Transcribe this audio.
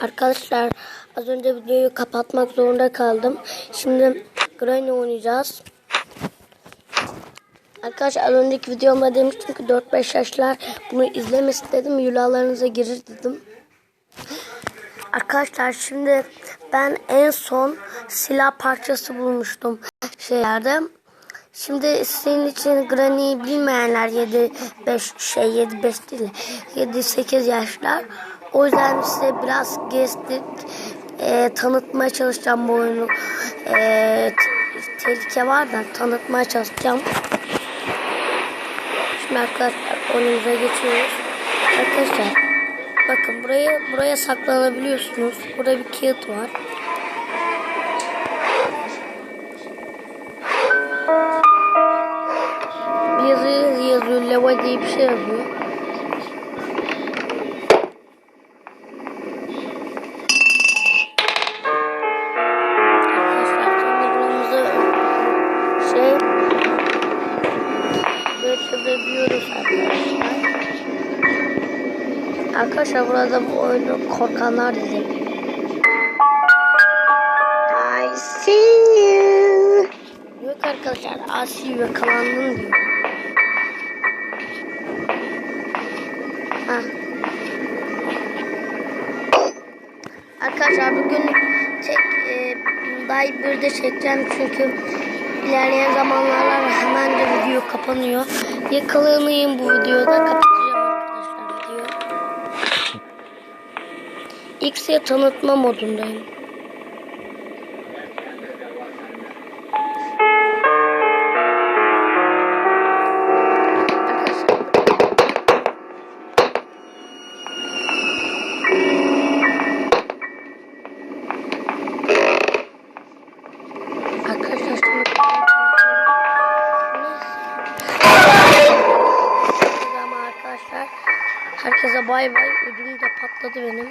Arkadaşlar az önce videoyu kapatmak zorunda kaldım. Şimdi Granny oynayacağız. Arkadaşlar az önceki videomda demiştim ki 4-5 yaşlar bunu izlemesin dedim. Yulalarınıza girir dedim. Arkadaşlar şimdi ben en son silah parçası bulmuştum şeylerde. Şimdi sizin için Granny'yi bilmeyenler 7 5 şey 7 5 değil 7 8 yaşlar. O yüzden size biraz gezdik e, tanıtmaya çalışacağım bu oyunu. E, te- tehlike var da tanıtmaya çalışacağım. Şimdi arkadaşlar oyunumuza geçiyoruz. Arkadaşlar bakın buraya buraya saklanabiliyorsunuz. Burada bir kağıt var. Yazı yazıyor. Leva diye bir şey yazıyor. Geçebiliyoruz arkadaşlar. Arkadaşlar burada bu oyunu korkanlar diye. I see you. Yok arkadaşlar Asi yakalandın diyor. Ha. Arkadaşlar bugün tek e, day bir de çekeceğim çünkü ilerleyen zamanlarda hemen video kapanıyor. Yakalanayım bu videoda kapatacağım arkadaşlar video. X'e tanıtma modundayım. Herkese bay bay ödüm de patladı benim.